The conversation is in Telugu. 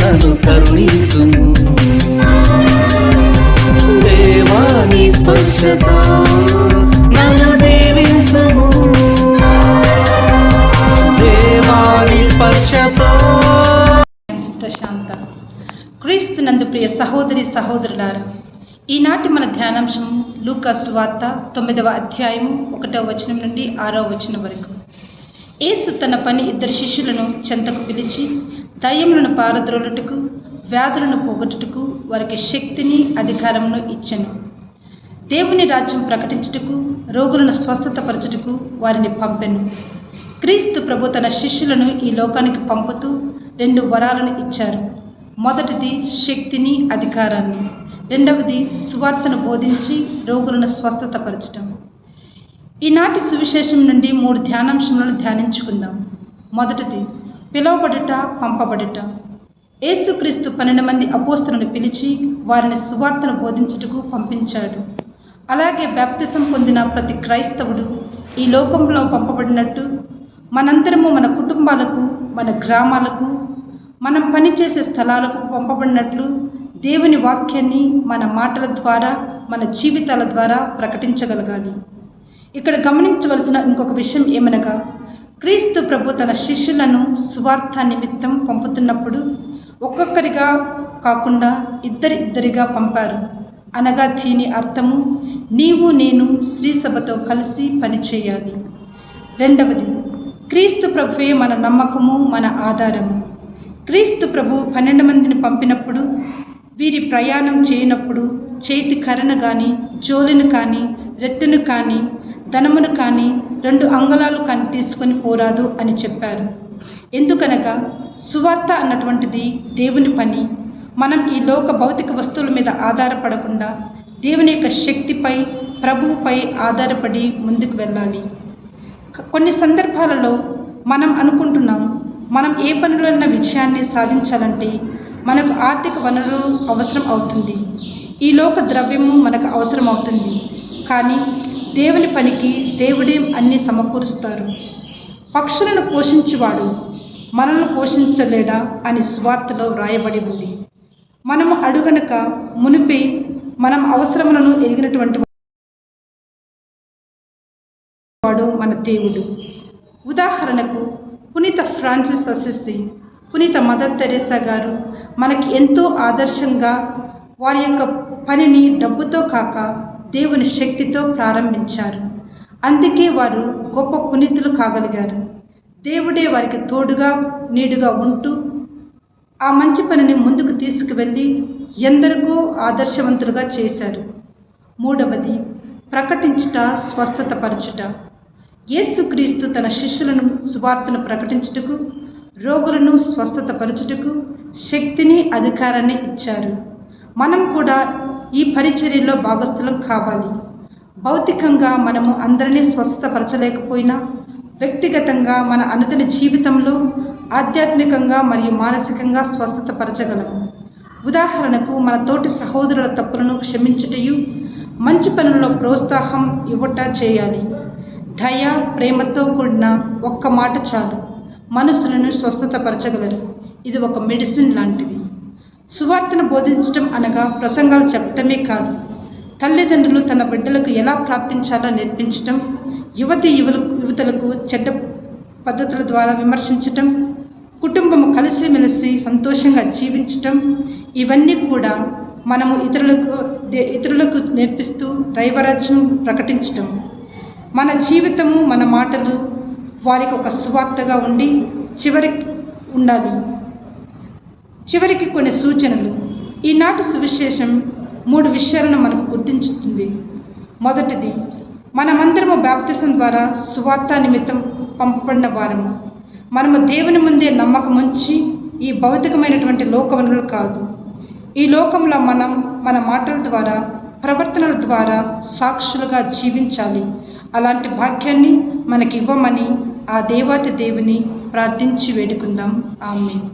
నన్ను కరుణించుము. దేవాని స్పర్శత నన్ను దీవించుము. దేవాని స్పర్శత. శాంత క్రీస్తునందు ప్రియ సహోదరి సహోదరులారు ఈనాటి మన ధ్యానాంశం లూకాస్ వార్త తొమ్మిదవ అధ్యాయం ఒకటవ వచనం నుండి ఆరవ వచనం వరకు. ఏసు తన పని ఇద్దరు శిష్యులను చెంతకు పిలిచి దయ్యములను పారద్రోలుటకు వ్యాధులను పోగొట్టుటకు వారికి శక్తిని అధికారమును ఇచ్చెను. దేవుని రాజ్యం ప్రకటించుటకు రోగులను స్వస్థతపరచుటకు వారిని పంపెను. క్రీస్తు ప్రభు తన శిష్యులను ఈ లోకానికి పంపుతూ రెండు వరాలను ఇచ్చారు. మొదటిది శక్తిని అధికారాన్ని. రెండవది సువార్తను బోధించి రోగులను స్వస్థతపరచటం. ఈనాటి సువిశేషం నుండి మూడు ధ్యానాంశములను ధ్యానించుకుందాం. మొదటిది పిలువబడుట పంపబడుట. యేసుక్రీస్తు పన్నెండు మంది అపోస్తులను పిలిచి వారిని సువార్తను బోధించుటకు పంపించాడు. అలాగే బ్యాప్తిసం పొందిన ప్రతి క్రైస్తవుడు ఈ లోకంలో పంపబడినట్టు మనందరము మన కుటుంబాలకు మన గ్రామాలకు మనం పనిచేసే స్థలాలకు పంపబడినట్లు దేవుని వాక్యాన్ని మన మాటల ద్వారా మన జీవితాల ద్వారా ప్రకటించగలగాలి. ఇక్కడ గమనించవలసిన ఇంకొక విషయం ఏమనగా క్రీస్తు ప్రభు తన శిష్యులను స్వార్థ నిమిత్తం పంపుతున్నప్పుడు ఒక్కొక్కరిగా కాకుండా ఇద్దరి ఇద్దరిగా పంపారు. అనగా దీని అర్థము నీవు నేను శ్రీసభతో కలిసి పనిచేయాలి రెండవది క్రీస్తు ప్రభువే మన నమ్మకము మన ఆధారము. క్రీస్తు ప్రభు పన్నెండు మందిని పంపినప్పుడు వీరి ప్రయాణం చేయనప్పుడు చేతి కర్రను కానీ జోలిని కానీ రెట్టెను కానీ ధనమును కానీ రెండు అంగళాలు కానీ పోరాదు అని చెప్పారు. ఎందుకనగా సువార్త అన్నటువంటిది దేవుని పని. మనం ఈ లోక భౌతిక వస్తువుల మీద ఆధారపడకుండా దేవుని యొక్క శక్తిపై ప్రభువుపై ఆధారపడి ముందుకు వెళ్ళాలి. కొన్ని సందర్భాలలో మనం అనుకుంటున్నాం మనం ఏ పనిలోనైనా విజయాన్ని సాధించాలంటే మనకు ఆర్థిక వనరులు అవసరం అవుతుంది. ఈ లోక ద్రవ్యము మనకు అవసరం అవుతుంది కానీ దేవుని పనికి దేవుడే అన్ని సమకూరుస్తారు. పక్షులను పోషించేవాడు మనల్ని పోషించలేడా అని స్వార్థలో వ్రాయబడి ఉంది. మనము అడుగనక మునిపే మనం అవసరములను ఎరిగినటువంటి వాడు మన దేవుడు. ఉదాహరణకు పునీత ఫ్రాన్సిస్ అసిస్తి పునీత మదర్ తెరేసా గారు మనకి ఎంతో ఆదర్శంగా వారి యొక్క పనిని డబ్బుతో కాక దేవుని శక్తితో ప్రారంభించారు. అందుకే వారు గొప్ప పునీతులు కాగలిగారు. దేవుడే వారికి తోడుగా నీడుగా ఉంటూ ఆ మంచి పనిని ముందుకు తీసుకువెళ్ళి ఎందరికో ఆదర్శవంతులుగా చేశారు. మూడవది ప్రకటించుట స్వస్థతపరచుట. యేసుక్రీస్తు తన శిష్యులను సువార్తను ప్రకటించుటకు రోగులను స్వస్థతపరచుటకు శక్తిని అధికారాన్ని ఇచ్చారు. మనం కూడా ఈ పరిచర్యలో భాగస్థులం కావాలి. భౌతికంగా మనము అందరినీ స్వస్థపరచలేకపోయినా వ్యక్తిగతంగా మన అనుదిన జీవితంలో ఆధ్యాత్మికంగా మరియు మానసికంగా స్వస్థతపరచగలము. ఉదాహరణకు మన తోటి సహోదరుల తప్పులను క్షమించుటయు మంచి పనుల్లో ప్రోత్సాహం ఇవ్వట చేయాలి. దయ ప్రేమతో కూడిన ఒక్క మాట చాలు. మనసులను స్వస్థతపరచగలరు. ఇది ఒక మెడిసిన్ లాంటిది. సువార్తను బోధించటం అనగా ప్రసంగాలు చెప్పటమే కాదు. తల్లిదండ్రులు తన బిడ్డలకు ఎలా ప్రార్థించాలో నేర్పించటం యువతి యువలు యువతలకు చెడ్డ పద్ధతుల ద్వారా విమర్శించటం కుటుంబము కలిసిమెలిసి సంతోషంగా జీవించటం ఇవన్నీ కూడా మనము ఇతరులకు దే- ఇతరులకు నేర్పిస్తూ దైవరాజ్యం ప్రకటించటం. మన జీవితము మన మాటలు వారికి ఒక సువార్తగా ఉండి చివరికి ఉండాలి. చివరికి కొన్ని సూచనలు. ఈనాటి సువిశేషం మూడు విషయాలను మనకు గుర్తించుతుంది. మొదటిది మనమందరము బ్యాప్తిసం ద్వారా సువార్త నిమిత్తం పంపబడిన వారము. మనము దేవుని ముందే నమ్మకం ఉంచి ఈ భౌతికమైనటువంటి లోకవనులు కాదు. ఈ లోకంలో మనం మన మాటల ద్వారా ప్రవర్తనల ద్వారా సాక్షులుగా జీవించాలి. అలాంటి భాగ్యాన్ని మనకి ఇవ్వమని ఆ దేవాతి దేవుని ప్రార్థించి వేడుకుందాం. ఆమె